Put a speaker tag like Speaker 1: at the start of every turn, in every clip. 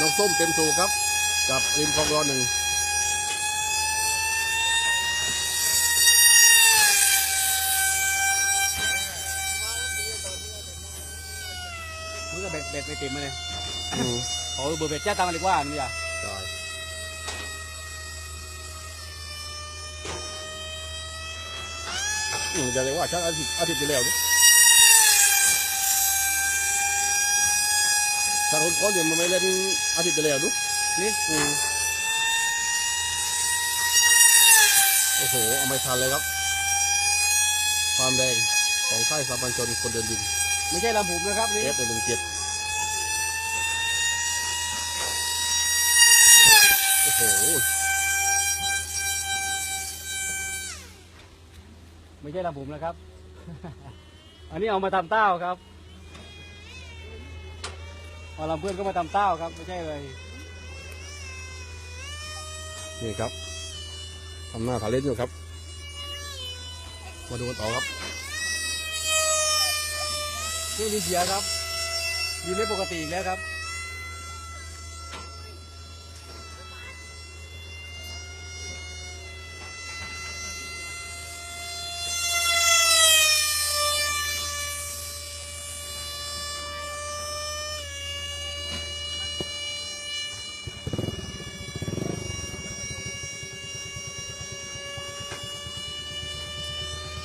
Speaker 1: น้องส้มเต็มสูบครับ กับริมคลองรอหนึ่ง
Speaker 2: มึงก็เบ็ดเบ็ดไม่ติดมาเลย
Speaker 1: อืม
Speaker 2: ขอเบอร์เบ็ดแจ้าตังค์มาดีกว่านี่อะ
Speaker 1: ใช่อืมจะเรียกว่าชักอาทิตย์อาทิตย์ที่แล้วนี่ ถ้าคนก้อนเนี่ยมันไม่เล่นอาทิตย์ที่แล้วดู
Speaker 2: นี่
Speaker 1: อืมโอ้โห เอาไม่ทันเลยครับ ความแรงของค่ายสามัญชนคนเดินดิน
Speaker 2: ไม่ใช่ลำผมนะครับนี่
Speaker 1: เอฟหนึ่งเจ็ดโอ้โห
Speaker 2: ไม่ใช่ลำผมนะครับ อันนี้เอามาทำเต้าครับ เอาลำเพื่อนก็มาทำเต้าครับ ไม่ใช่เลย
Speaker 1: นี่ครับทำหน้าขาเล่นอยู่ครับ มาดูกันต่อครับ
Speaker 2: นี่มีเสียครับดีไม่ปกติอีกแล้วครับ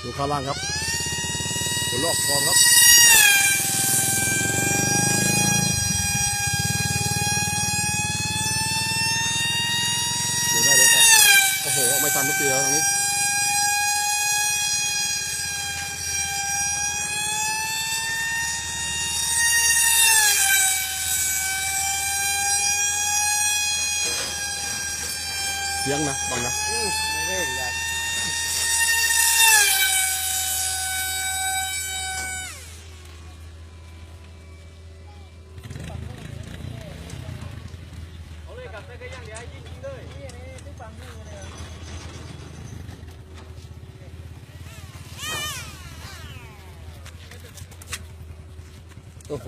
Speaker 1: ดูข้างล่างครับดูลอกคลองครับเดี๋ยวได้เลยครับโอ้โหไม่ทันทุกทีแล้วตรงนี้เสียงนะบังนะ
Speaker 2: อื้อไม่เล่ากเอาเลยกลับไปก็ยังเดี๋ยวยิงยิงเลย
Speaker 1: โอ้โห